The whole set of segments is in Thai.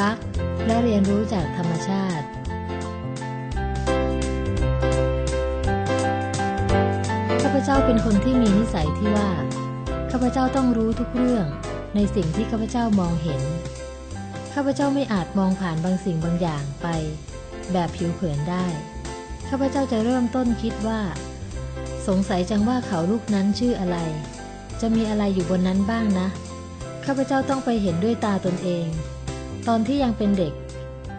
รัก และเรียนรู้จากธรรมชาติ ข้าพเจ้าเป็นคนที่มีนิสัยที่ว่า ข้าพเจ้าต้องรู้ทุกเรื่องในสิ่งที่ข้าพเจ้ามองเห็น ข้าพเจ้าไม่อาจมองผ่านบางสิ่งบางอย่างไป แบบผิวเผินได้ ข้าพเจ้าจะเริ่มต้นคิดว่า สงสัยจังว่าเขาลูกนั้นชื่ออะไร จะมีอะไรอยู่บนนั้นบ้างนะ ข้าพเจ้าต้องไปเห็นด้วยตาตนเอง ตอนที่ยังเป็นเด็ก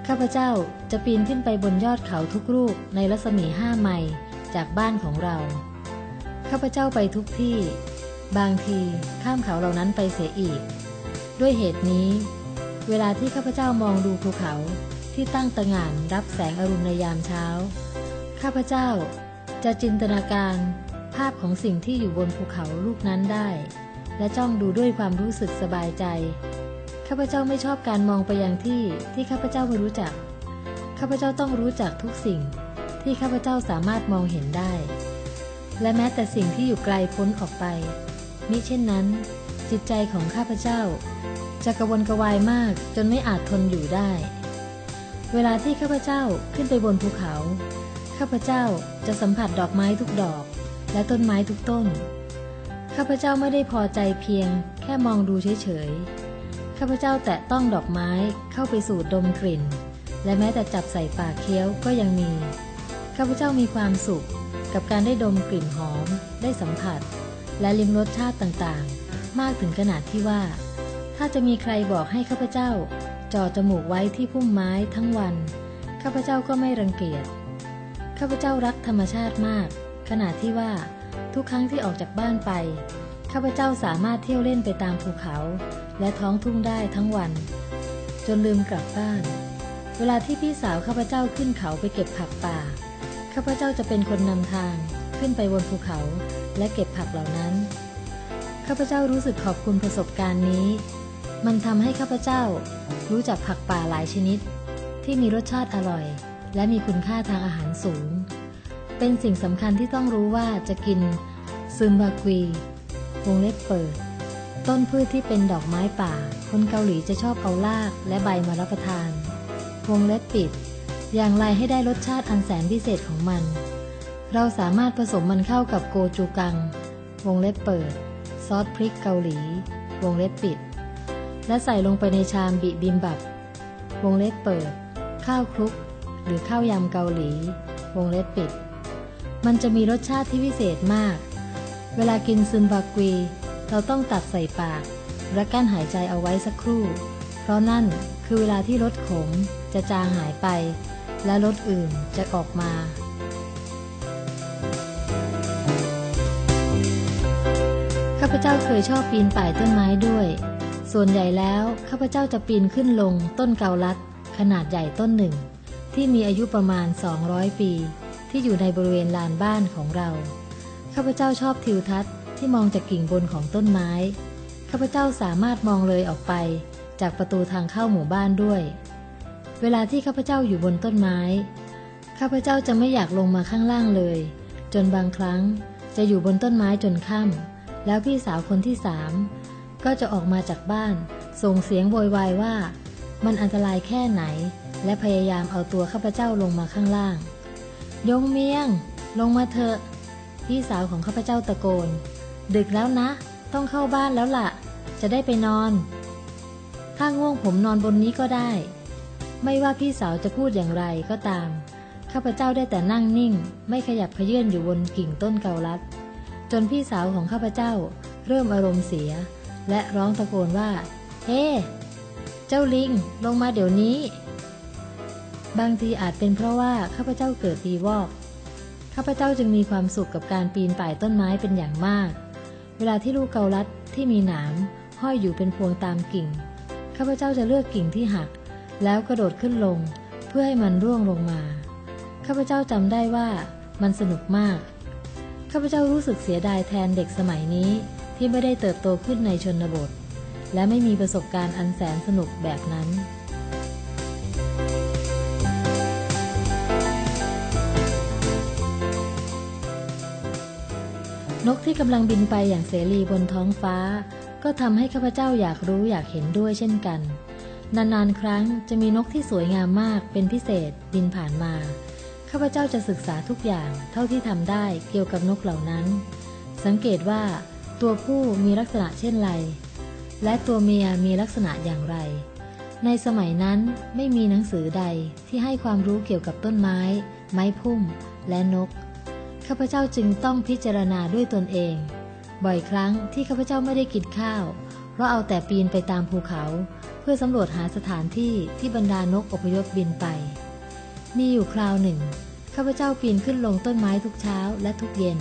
ข้าพเจ้าจะปีนขึ้นไปบนยอดเขาทุกลูกในรัศมีห้าไมล์จากบ้านของเรา ข้าพเจ้าไปทุกที่ บางทีข้ามเขาเหล่านั้นไปเสียอีก ด้วยเหตุนี้ เวลาที่ข้าพเจ้ามองดูภูเขาที่ตั้งตระหง่านรับแสงอรุณในยามเช้า ข้าพเจ้าจะจินตนาการภาพของสิ่งที่อยู่บนภูเขาลูกนั้นได้ และจ้องดูด้วยความรู้สึกสบายใจ ข้าพเจ้าไม่ชอบการมองไปยังที่ที่ข้าพเจ้าไม่รู้จัก ข้าพเจ้าต้องรู้จักทุกสิ่งที่ข้าพเจ้าสามารถมองเห็นได้ และแม้แต่สิ่งที่อยู่ไกลพ้นออกไป มิเช่นนั้น จิตใจของข้าพเจ้า จะกระวนกระวายมากจนไม่อาจทนอยู่ได้ เวลาที่ข้าพเจ้าขึ้นไปบนภูเขา ข้าพเจ้าจะสัมผัสดอกไม้ทุกดอก และต้นไม้ทุกต้น ข้าพเจ้าไม่ได้พอใจเพียงแค่มองดูเฉยๆ ข้าพเจ้าแตะต้องดอกไม้เข้าไปสูดดมกลิ่น และแม้แต่จับใส่ปากเคี้ยวก็ยังมี ข้าพเจ้ามีความสุข กับการได้ดมกลิ่นหอม ได้สัมผัส และลิ้มรสชาติต่างๆ มากถึงขนาดที่ว่า ถ้าจะมีใครบอกให้ข้าพเจ้าจ่อจมูกไว้ที่พุ่มไม้ทั้งวัน ข้าพเจ้าก็ไม่รังเกียจ ข้าพเจ้ารักธรรมชาติมาก ขนาดที่ว่าทุกครั้งที่ออกจากบ้านไป ข้าพเจ้าสามารถเที่ยวเล่นไปตามภูเขา และท้องทุ่งได้ทั้งวัน จนลืมกลับบ้าน เวลาที่พี่สาวข้าพเจ้าขึ้นเขาไปเก็บผักป่า ข้าพเจ้าจะเป็นคนนำทางขึ้นไปบนภูเขาและเก็บผักเหล่านั้น ข้าพเจ้ารู้สึกขอบคุณประสบการณ์นี้ มันทำให้ข้าพเจ้ารู้จักผักป่าหลายชนิด ที่มีรสชาติอร่อย และมีคุณค่าทางอาหารสูง เป็นสิ่งสำคัญที่ต้องรู้ว่าจะกินซึมบากวีวงเล็บเปิด ต้นพืชที่เป็นดอกไม้ป่า คนเกาหลีจะชอบเอารากและใบมารับประทาน วงเล็บปิด อย่างไรให้ได้รสชาติอันแสนพิเศษของมัน เราสามารถผสมมันเข้ากับโกจูกัง วงเล็บเปิด ซอสพริกเกาหลี วงเล็บปิด และใส่ลงไปในชามบิบิมบับ วงเล็บเปิด ข้าวคลุก หรือข้าวยำเกาหลี วงเล็บปิด มันจะมีรสชาติที่พิเศษมาก เวลากินซึมบากวี เราต้องตัดใส่ปาก และกั้นหายใจเอาไว้สักครู่ เพราะนั่นคือเวลาที่รสขมจะจางหายไป และรสอื่นจะออกมาข้าพเจ้าเคยชอบปีนป่ายต้นไม้ด้วย ส่วนใหญ่แล้วข้าพเจ้าจะปีนขึ้นลงต้นเกาลัด ขนาดใหญ่ต้นหนึ่ง ที่มีอายุประมาณ 200 ปี ที่อยู่ในบริเวณลานบ้านของเรา ข้าพเจ้าชอบทิวทัศน์ ที่มองจากกิ่งบนของต้นไม้ ข้าพเจ้าสามารถมองเลยออกไป จากประตูทางเข้าหมู่บ้านด้วย เวลาที่ข้าพเจ้าอยู่บนต้นไม้ ข้าพเจ้าจะไม่อยากลงมาข้างล่างเลย จนบางครั้งจะอยู่บนต้นไม้จนค่ำแล้วพี่สาวคนที่สามก็จะออกมาจากบ้าน ส่งเสียงโวยวายว่า มันอันตรายแค่ไหน และพยายามเอาตัวข้าพเจ้าลงมาข้างล่าง ยงเมียง ลงมาเถอะ พี่สาวของข้าพเจ้าตะโกน ดึกแล้วนะ ต้องเข้าบ้านแล้วล่ะ จะได้ไปนอน ถ้าง่วงผมนอนบนนี้ก็ได้ ไม่ว่าพี่สาวจะพูดอย่างไรก็ตาม ข้าพเจ้าได้แต่นั่งนิ่ง ไม่ขยับเขยื่อนอยู่บนกิ่งต้นเกาลัด จนพี่สาวของข้าพเจ้า เริ่มอารมณ์เสีย และร้องตะโกนว่า เฮ้เจ้าลิง ลงมาเดี๋ยวนี้ บางทีอาจเป็นเพราะว่าข้าพเจ้าเกิดปีวอกข้าพเจ้าจึงมีความสุขกับการปีนป่ายต้นไม้เป็นอย่างมาก เวลาที่ลูกเกาลัดที่มีหนามห้อยอยู่เป็นพวงตามกิ่ง ข้าพเจ้าจะเลือกกิ่งที่หัก แล้วกระโดดขึ้นลง เพื่อให้มันร่วงลงมา ข้าพเจ้าจำได้ว่ามันสนุกมาก ข้าพเจ้ารู้สึกเสียดายแทนเด็กสมัยนี้ที่ไม่ได้เติบโตขึ้นในชนบท และไม่มีประสบการณ์อันแสนสนุกแบบนั้น นกที่กำลังบินไปอย่างเสรีบนท้องฟ้า ก็ทำให้ข้าพเจ้าอยากรู้อยากเห็นด้วยเช่นกัน นานๆ ครั้งจะมีนกที่สวยงามมากเป็นพิเศษบินผ่านมา ข้าพเจ้าจะศึกษาทุกอย่างเท่าที่ทำได้เกี่ยวกับนกเหล่านั้น สังเกตว่า ตัวผู้มีลักษณะเช่นไร และตัวเมียมีลักษณะอย่างไร ในสมัยนั้นไม่มีหนังสือใดที่ให้ความรู้เกี่ยวกับต้นไม้ ไม้พุ่ม และนก ข้าพเจ้าจึงต้องพิจารณาด้วยตนเอง บ่อยครั้งที่ข้าพเจ้าไม่ได้กินข้าว เพราะเอาแต่ปีนไปตามภูเขา เพื่อสำรวจหาสถานที่ที่บรรดานกอพยพบินไป มีอยู่คราวหนึ่งข้าพเจ้าปีนขึ้นลงต้นไม้ทุกเช้าและทุกเย็น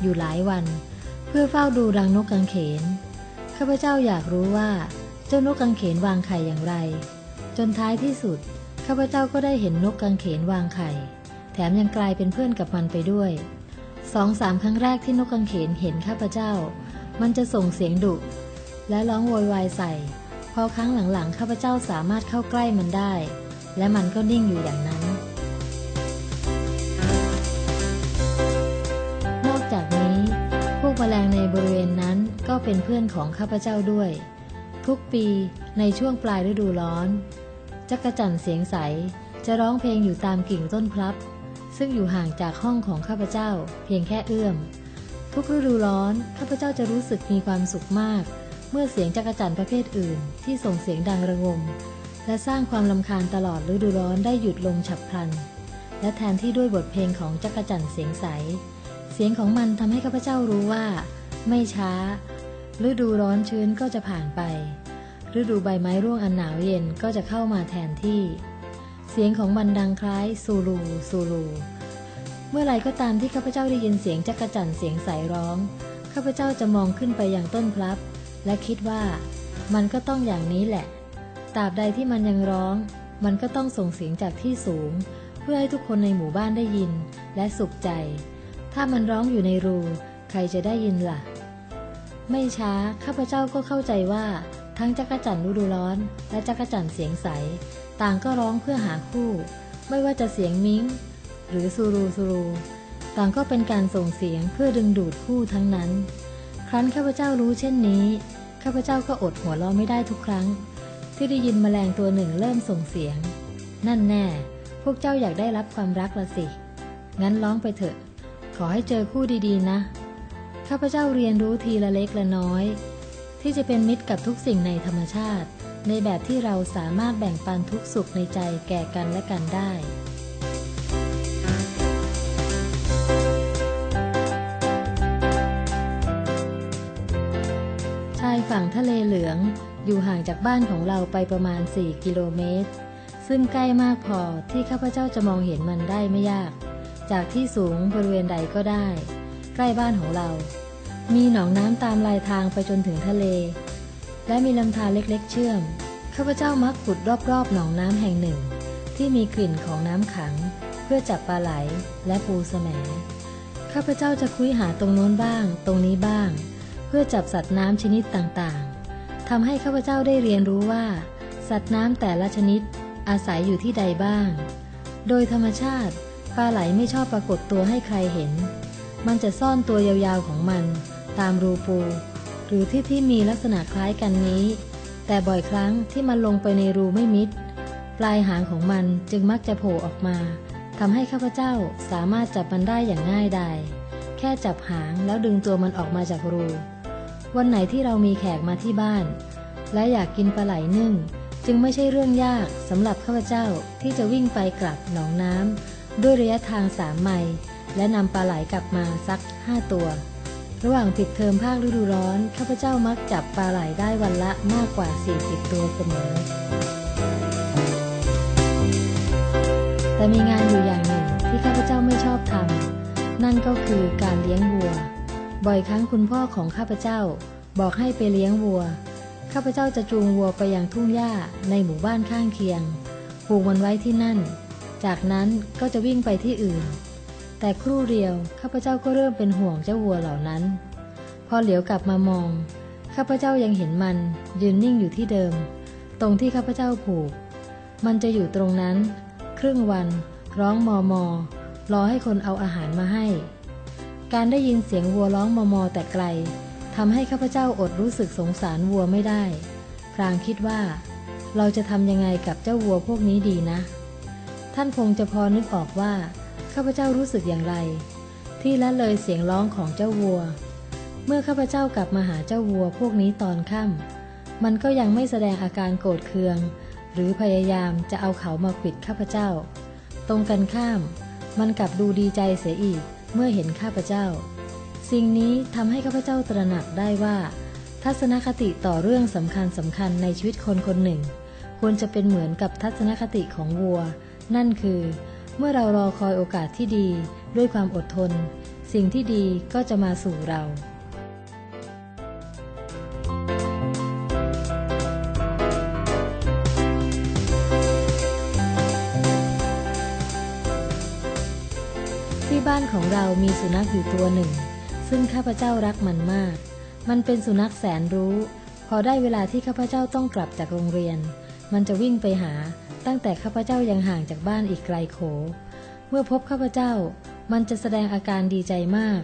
อยู่หลายวัน เพื่อเฝ้าดูรังนกกังเขนข้าพเจ้าอยากรู้ว่า เจ้านกกังเขนวางไข่อย่างไร จนท้ายที่สุดข้าพเจ้าก็ได้เห็นนกกังเขนวางไข่ แถมยังกลายเป็นเพื่อนกับมันไปด้วย สองสามครั้งแรกที่นกกังเขนเห็นข้าพเจ้า มันจะส่งเสียงดุ และร้องโวยวายใส่ พอครั้งหลังๆข้าพเจ้าสามารถเข้าใกล้มันได้ และมันก็นิ่งอยู่อย่างนั้น นอกจากนี้พวกแมลงในบริเวณนั้นก็เป็นเพื่อนของข้าพเจ้าด้วย ทุกปีในช่วงปลายฤดูร้อนจักรจั่นเสียงใสจะร้องเพลงอยู่ตามกิ่งต้นพลับ ซึ่งอยู่ห่างจากห้องของข้าพเจ้า เพียงแค่เอื้อม ทุกฤดูร้อนข้าพเจ้าจะรู้สึกมีความสุขมาก เมื่อเสียงจักรจั่นประเภทอื่น ที่ส่งเสียงดังระงม และสร้างความลำคาญตลอดฤดูร้อนได้หยุดลงฉับพลัน และแทนที่ด้วยบทเพลงของจักรจั่นเสียงใส เสียงของมันทำให้ข้าพเจ้ารู้ว่า ไม่ช้า ฤดูร้อนชื้นก็จะผ่านไป ฤดูใบไม้ร่วงอันหนาวเย็นก็จะเข้ามาแทนที่ เสียงของมันดังคล้ายซูลูซูลูเมื่อไรก็ตามที่ข้าพเจ้าได้ยินเสียงจักรจั่นเสียงใสร้องข้าพเจ้าจะมองขึ้นไปอยังต้นพลับ และคิดว่า มันก็ต้องอย่างนี้แหละตราบใดที่มันยังร้อง มันก็ต้องส่งเสียงจากที่สูง เพื่อให้ทุกคนในหมู่บ้านได้ยิน และสุขใจ ถ้ามันร้องอยู่ในรู ใครจะได้ยินล่ะ ไม่ช้าข้าพเจ้าก็เข้าใจว่า ทั้งจักรจั่นฤดูร้อน และจักรจั่นเสียงใส ต่างก็ร้องเพื่อหาคู่ ไม่ว่าจะเสียงมิ้ง หรือซูรูซูรู ต่างก็เป็นการส่งเสียงเพื่อดึงดูดคู่ทั้งนั้น ครั้นข้าพเจ้ารู้เช่นนี้ ข้าพเจ้าก็อดหัวเราะไม่ได้ทุกครั้ง ที่ได้ยินแมลงตัวหนึ่งเริ่มส่งเสียง นั่นแน่ พวกเจ้าอยากได้รับความรักละสิ งั้นร้องไปเถอะ ขอให้เจอคู่ดีๆ นะ ข้าพเจ้าเรียนรู้ทีละเล็กละน้อย ที่จะเป็นมิตรกับทุกสิ่งในธรรมชาติ ในแบบที่เราสามารถแบ่งปันทุกสุขในใจแก่กันและกันได้ ชายฝั่งทะเลเหลืองอยู่ห่างจากบ้านของเราไปประมาณ 4 กิโลเมตร ซึ่งใกล้มากพอที่ข้าพเจ้าจะมองเห็นมันได้ไม่ยาก จากที่สูงบริเวณใดก็ได้ ใกล้บ้านของเรา มีหนองน้ำตามลายทางไปจนถึงทะเล และมีลำธารเล็กๆ เชื่อม ข้าพเจ้ามักขุดรอบๆหนองน้ำแห่งหนึ่ง ที่มีกลิ่นของน้ำขัง เพื่อจับปลาไหลและปูแสมข้าพเจ้าจะคุยหาตรงโน้นบ้าง ตรงนี้บ้าง เพื่อจับสัตว์น้ำชนิดต่างๆทำให้ข้าพเจ้าได้เรียนรู้ว่า สัตว์น้ำแต่ละชนิดอาศัยอยู่ที่ใดบ้าง โดยธรรมชาติปลาไหลไม่ชอบปรากฏตัวให้ใครเห็น มันจะซ่อนตัวยาวๆของมัน ตามรูปู หรือที่ที่มีลักษณะคล้ายกันนี้ แต่บ่อยครั้งที่มันลงไปในรูไม่มิด ปลายหางของมันจึงมักจะโผล่ออกมาทำให้ข้าพเจ้าสามารถจับมันได้อย่างง่ายดายแค่จับหางแล้วดึงตัวมันออกมาจากรู วันไหนที่เรามีแขกมาที่บ้าน และอยากกินปลาไหลนึ่ง จึงไม่ใช่เรื่องยากสำหรับข้าพเจ้าที่จะวิ่งไปกลับหนองน้ำด้วยระยะทางสามไมล์และนำปลาไหลกลับมาสักห้าตัว ระหว่างปิดเทอมภาคฤดูร้อน ข้าพเจ้ามักจับปลาไหลได้วันละมากกว่า 40 ตัวเสมอ แต่มีงานอยู่อย่างหนึ่งที่ข้าพเจ้าไม่ชอบทำนั่นก็คือการเลี้ยงวัว บ่อยครั้งคุณพ่อของข้าพเจ้า บอกให้ไปเลี้ยงวัว ข้าพเจ้าจะจูงวัวไปยังทุ่งหญ้าในหมู่บ้านข้างเคียง ผูกมันไว้ที่นั่น จากนั้นก็จะวิ่งไปที่อื่น แต่ครู่เดียวข้าพเจ้าก็เริ่มเป็นห่วงเจ้าวัวเหล่านั้น พอเหลียวกลับมามอง ข้าพเจ้ายังเห็นมัน ยืนนิ่งอยู่ที่เดิม ตรงที่ข้าพเจ้าผูก มันจะอยู่ตรงนั้น ครึ่งวัน ร้องมอมอรอให้คนเอาอาหารมาให้ การได้ยินเสียงวัวร้องมอมอแต่ไกลทำให้ข้าพเจ้าอดรู้สึกสงสารวัวไม่ได้ พรางคิดว่า เราจะทำยังไงกับเจ้าวัวพวกนี้ดีนะ ท่านคงจะพอนึกออกว่า ข้าพเจ้ารู้สึกอย่างไร ที่ละเลยเสียงร้องของเจ้าวัว เมื่อข้าพเจ้ากลับมาหาเจ้าวัวพวกนี้ตอนค่ำมันก็ยังไม่แสดงอาการโกรธเคือง หรือพยายามจะเอาเขามาขิดข้าพเจ้า ตรงกันข้าม มันกลับดูดีใจเสียอีกเมื่อเห็นข้าพเจ้า สิ่งนี้ทำให้ข้าพเจ้าตระหนักได้ว่า ทัศนคติต่อเรื่องสำคัญสำคัญในชีวิตคนคนหนึ่ง ควรจะเป็นเหมือนกับทัศนคติของวัว นั่นคือ เมื่อเรารอคอยโอกาสที่ดีด้วยความอดทน สิ่งที่ดีก็จะมาสู่เราที่บ้านของเรามีสุนัขอยู่ตัวหนึ่ง ซึ่งข้าพเจ้ารักมันมาก มันเป็นสุนัขแสนรู้ พอได้เวลาที่ข้าพเจ้าต้องกลับจากโรงเรียน มันจะวิ่งไปหา ตั้งแต่ข้าพเจ้ายังห่างจากบ้านอีกไกลโข เมื่อพบข้าพเจ้ามันจะแสดงอาการดีใจมาก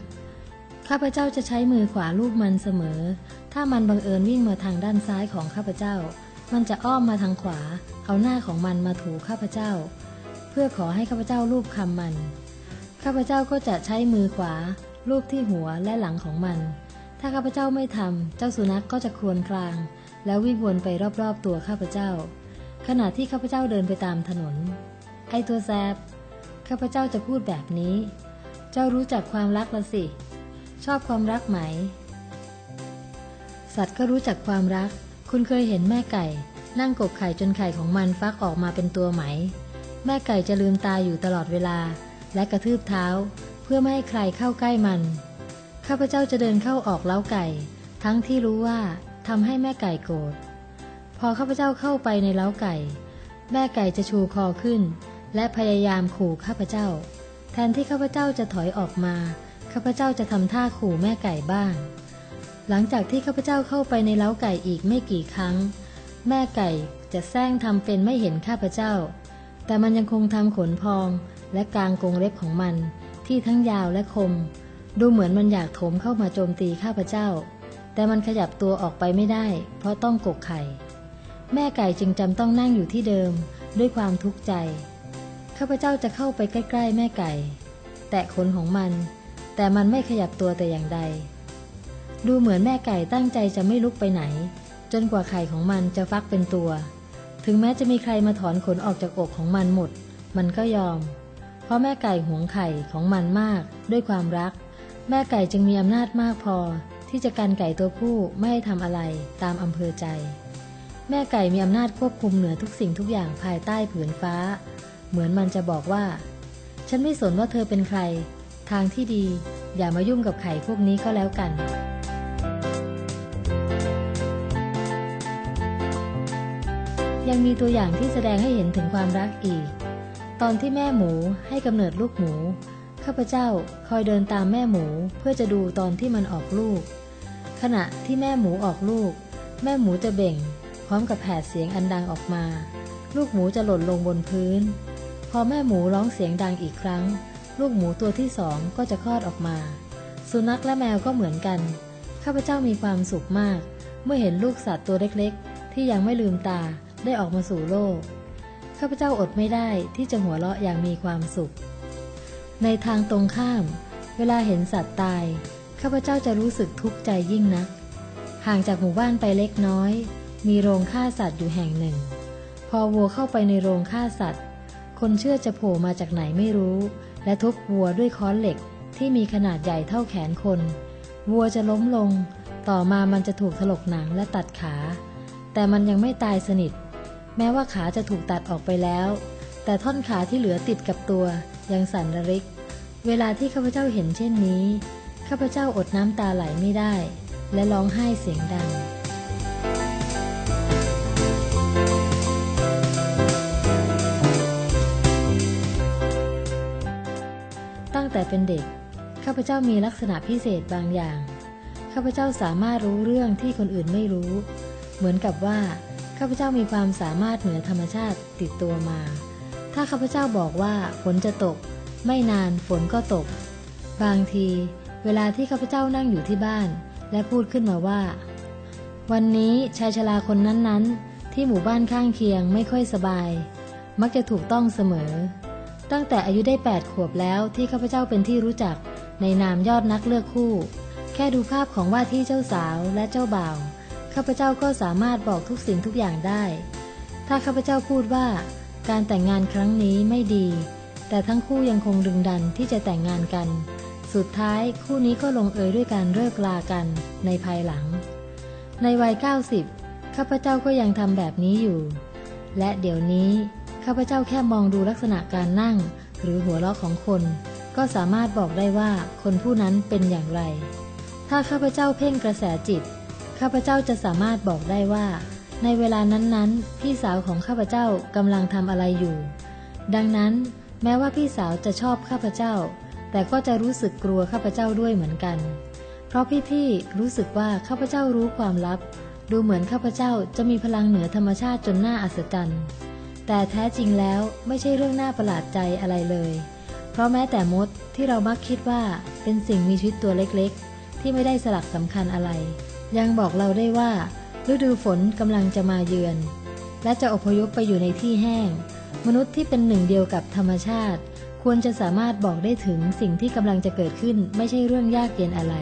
ข้าพเจ้าจะใช้มือขวาลูบมันเสมอ ถ้ามันบังเอิญวิ่งมาทางด้านซ้ายของข้าพเจ้า มันจะอ้อมมาทางขวา เอาหน้าของมันมาถูข้าพเจ้า เพื่อขอให้ข้าพเจ้าลูบคำมัน ข้าพเจ้าก็จะใช้มือขวาลูบที่หัวและหลังของมัน ถ้าข้าพเจ้าไม่ทำเจ้าสุนัขกก็จะครวญคราง แล้ววิ่งวนไปรอบๆตัวข้าพเจ้า ขณะที่ข้าพเจ้าเดินไปตามถนน ไอตัวแซบข้าพเจ้าจะพูดแบบนี้ เจ้ารู้จักความรักละสิ ชอบความรักไหม สัตว์ก็รู้จักความรัก คุณเคยเห็นแม่ไก่ นั่งกบไข่จนไข่ของมันฟักออกมาเป็นตัวไหม แม่ไก่จะลืมตาอยู่ตลอดเวลา และกระทืบเท้า เพื่อไม่ให้ใครเข้าใกล้มัน ข้าพเจ้าจะเดินเข้าออกเล้าไก่ ทั้งที่รู้ว่าทำให้แม่ไก่โกรธ อข้าพเจ้าเข้าไปในเล้าไก่ แม่ไก่จะชูคอขึ้น และพยายามขู่ข้าพเจ้า แทนที่ข้าพเจ้าจะถอยออกมา ข้าพเจ้าจะทำท่าขู่แม่ไก่บ้าง หลังจากที่ข้าพเจ้าเข้าไปในเล้าไก่อีกไม่กี่ครั้ง แม่ไก่จะแซงทำเป็นไม่เห็นข้าพเจ้า แต่มันยังคงทำขนพองและกางกรงเล็บของมันที่ทั้งยาวและคม ดูเหมือนมันอยากโถมเข้ามาโจมตีข้าพเจ้า แต่มันขยับตัวออกไปไม่ได้ เพราะต้องกกไข่ แม่ไก่จึงจำต้องนั่งอยู่ที่เดิมด้วยความทุกข์ใจ ข้าพเจ้าจะเข้าไปใกล้ ๆ แม่ไก่ แตะขนของมัน แต่มันไม่ขยับตัวแต่อย่างใด ดูเหมือนแม่ไก่ตั้งใจจะไม่ลุกไปไหน จนกว่าไข่ของมันจะฟักเป็นตัว ถึงแม้จะมีใครมาถอนขนออกจากอกของมันหมด มันก็ยอม เพราะแม่ไก่หวงไข่ของมันมาก ด้วยความรัก แม่ไก่จึงมีอำนาจมากพอ ที่จะกันไก่ตัวผู้ไม่ให้ทำอะไรตามอำเภอใจ แม่ไก่มีอำนาจควบคุมเหนือทุกสิ่งทุกอย่างภายใต้ผืนฟ้า เหมือนมันจะบอกว่า ฉันไม่สนว่าเธอเป็นใคร ทางที่ดี อย่ามายุ่งกับไข่พวกนี้ก็แล้วกัน ยังมีตัวอย่างที่แสดงให้เห็นถึงความรักอีก ตอนที่แม่หมูให้กำเนิดลูกหมู ข้าพเจ้าคอยเดินตามแม่หมูเพื่อจะดูตอนที่มันออกลูก ขณะที่แม่หมูออกลูก แม่หมูจะเบ่ง ร้อมกับแผดเสียงอันดังออกมา ลูกหมูจะหล่นลงบนพื้น พอแม่หมูร้องเสียงดังอีกครั้ง ลูกหมูตัวที่สองก็จะคลอดออกมา สุนัขและแมวก็เหมือนกัน ข้าพเจ้ามีความสุขมาก เมื่อเห็นลูกสัตว์ตัวเล็กๆ ที่ยังไม่ลืมตาได้ออกมาสู่โลก ข้าพเจ้าอดไม่ได้ที่จะหัวเราะอย่างมีความสุข ในทางตรงข้าม เวลาเห็นสัตว์ตาย ข้าพเจ้าจะรู้สึกทุกข์ใจยิ่งนัก ห่างจากหมู่บ้านไปเล็กน้อย มีโรงฆ่าสัตว์อยู่แห่งหนึ่ง พอวัวเข้าไปในโรงฆ่าสัตว์ คนเชื่อจะโผล่มาจากไหนไม่รู้ และทุบวัวด้วยค้อนเหล็กที่มีขนาดใหญ่เท่าแขนคน วัวจะล้มลง ต่อมามันจะถูกถลกหนังและตัดขา แต่มันยังไม่ตายสนิท แม้ว่าขาจะถูกตัดออกไปแล้ว แต่ท่อนขาที่เหลือติดกับตัวยังสั่นระริก เวลาที่ข้าพเจ้าเห็นเช่นนี้ ข้าพเจ้าอดน้ำตาไหลไม่ได้ และร้องไห้เสียงดัง แต่เป็นเด็ก ข้าพเจ้ามีลักษณะพิเศษบางอย่าง ข้าพเจ้าสามารถรู้เรื่องที่คนอื่นไม่รู้ เหมือนกับว่า ข้าพเจ้ามีความสามารถเหนือธรรมชาติติดตัวมา ถ้าข้าพเจ้าบอกว่าฝนจะตก ไม่นานฝนก็ตก บางที เวลาที่ข้าพเจ้านั่งอยู่ที่บ้าน และพูดขึ้นมาว่า วันนี้ชายชราคนนั้นๆ ที่หมู่บ้านข้างเคียงไม่ค่อยสบาย มักจะถูกต้องเสมอ ตั้งแต่อายุได้ 8 ขวบแล้วที่ข้าพเจ้าเป็นที่รู้จักในนามยอดนักเลือกคู่ แค่ดูภาพของว่าที่เจ้าสาวและเจ้าบ่าวข้าพเจ้าก็สามารถบอกทุกสิ่งทุกอย่างได้ ถ้าข้าพเจ้าพูดว่า การแต่งงานครั้งนี้ไม่ดี แต่ทั้งคู่ยังคงดึงดันที่จะแต่งงานกัน สุดท้ายคู่นี้ก็ลงเอยด้วยการเลิกลากันในภายหลัง ในวัย 90 ข้าพเจ้าก็ยังทำแบบนี้อยู่ และเดี๋ยวนี้ ข้าพเจ้าแค่มองดูลักษณะการนั่ง หรือหัวเราะของคน ก็สามารถบอกได้ว่าคนผู้นั้นเป็นอย่างไร ถ้าข้าพเจ้าเพ่งกระแสจิต ข้าพเจ้าจะสามารถบอกได้ว่า ในเวลานั้นๆ พี่สาวของข้าพเจ้ากำลังทำอะไรอยู่ ดังนั้นแม้ว่าพี่สาวจะชอบข้าพเจ้า แต่ก็จะรู้สึกกลัวข้าพเจ้าด้วยเหมือนกัน เพราะพี่ๆรู้สึกว่าข้าพเจ้ารู้ความลับ ดูเหมือนข้าพเจ้าจะมีพลังเหนือธรรมชาติจนน่าอัศจรรย์ แต่แท้จริงแล้วไม่ใช่เรื่องน่าประหลาดใจอะไรเลย เพราะแม้แต่มดที่เรามักคิดว่าเป็นสิ่งมีชีวิตตัวเล็กๆ ที่ไม่ได้สลักสำคัญอะไร ยังบอกเราได้ว่า ฤดูฝนกำลังจะมาเยือน และจะอพยพไปอยู่ในที่แห้ง มนุษย์ที่เป็นหนึ่งเดียวกับธรรมชาติ ควรจะสามารถบอกได้ถึงสิ่งที่กำลังจะเกิดขึ้นไม่ใช่เรื่องยากเย็นอะไร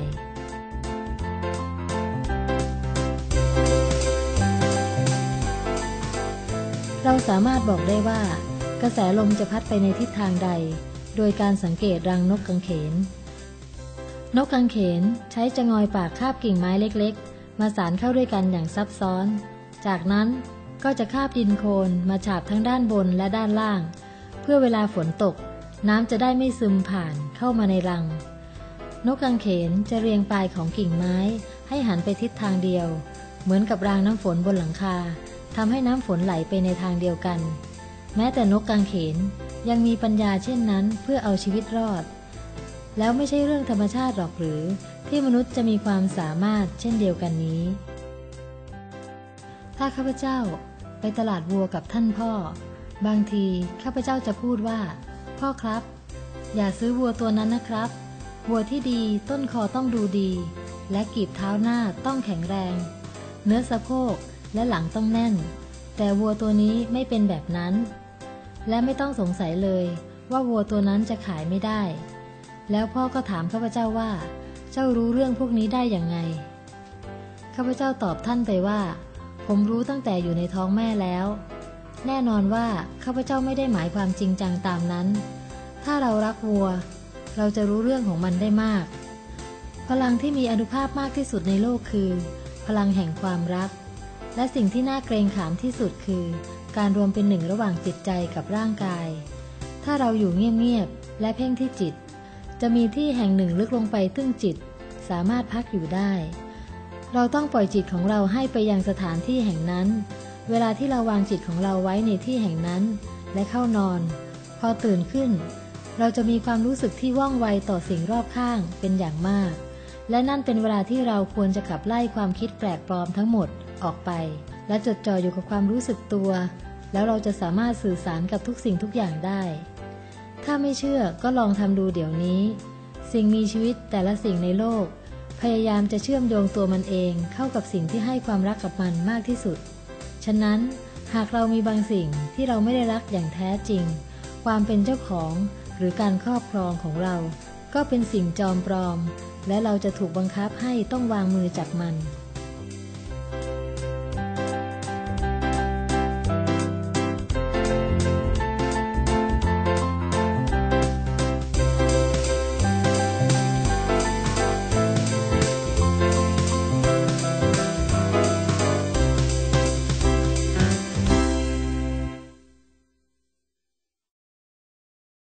เราสามารถบอกได้ว่า กระแสลมจะพัดไปในทิศทางใด โดยการสังเกตรังนกกังเขน นกกังเขนใช้จะงอยปากคาบกิ่งไม้เล็กๆ มาสานเข้าด้วยกันอย่างซับซ้อน จากนั้นก็จะคาบดินโคลนมาฉาบทั้งด้านบนและด้านล่าง เพื่อเวลาฝนตก น้ำจะได้ไม่ซึมผ่านเข้ามาในรัง นกกังเขนจะเรียงปลายของกิ่งไม้ให้หันไปทิศทางเดียว เหมือนกับรางน้ำฝนบนหลังคา ทำให้น้ำฝนไหลไปในทางเดียวกัน แม้แต่นกกังเขนยังมีปัญญาเช่นนั้นเพื่อเอาชีวิตรอด แล้วไม่ใช่เรื่องธรรมชาติหรอกหรือ ที่มนุษย์จะมีความสามารถเช่นเดียวกันนี้ ถ้าข้าพเจ้าไปตลาดวัวกับท่านพ่อ บางทีข้าพเจ้าจะพูดว่า พ่อครับ อย่าซื้อวัวตัวนั้นนะครับ วัวที่ดีต้นคอต้องดูดี และกีบเท้าหน้าต้องแข็งแรง เนื้อสะโพก และหลังต้องแน่น แต่วัวตัวนี้ไม่เป็นแบบนั้น และไม่ต้องสงสัยเลยว่าวัวตัวนั้นจะขายไม่ได้ แล้วพ่อก็ถามข้าพเจ้าว่า เจ้ารู้เรื่องพวกนี้ได้อย่างไง ข้าพเจ้าตอบท่านไปว่า ผมรู้ตั้งแต่อยู่ในท้องแม่แล้ว แน่นอนว่าข้าพเจ้าไม่ได้หมายความจริงจังตามนั้น ถ้าเรารักวัว เราจะรู้เรื่องของมันได้มาก พลังที่มีอนุภาพมากที่สุดในโลกคือ พลังแห่งความรัก และสิ่งที่น่าเกรงขามที่สุดคือ การรวมเป็นหนึ่งระหว่างจิตใจกับร่างกาย ถ้าเราอยู่เงียบๆและเพ่งที่จิต จะมีที่แห่งหนึ่งลึกลงไปตึ้งจิต สามารถพักอยู่ได้ เราต้องปล่อยจิตของเราให้ไปยังสถานที่แห่งนั้น เวลาที่เราวางจิตของเราไว้ในที่แห่งนั้น และเข้านอน พอตื่นขึ้น เราจะมีความรู้สึกที่ว่องไวต่อสิ่งรอบข้างเป็นอย่างมาก และนั่นเป็นเวลาที่เราควรจะขับไล่ความคิดแปลกปลอมทั้งหมด ออกไป และจดจ่ออยู่กับความรู้สึกตัว แล้วเราจะสามารถสื่อสารกับทุกสิ่งทุกอย่างได้ ถ้าไม่เชื่อก็ลองทำดูเดี๋ยวนี้ สิ่งมีชีวิตแต่ละสิ่งในโลก พยายามจะเชื่อมโยงตัวมันเองเข้ากับสิ่งที่ให้ความรักกับมันมากที่สุด ฉะนั้นหากเรามีบางสิ่งที่เราไม่ได้รักอย่างแท้จริง ความเป็นเจ้าของหรือการครอบครองของเรา ก็เป็นสิ่งจอมปลอม และเราจะถูกบังคับให้ต้องวางมือจากมัน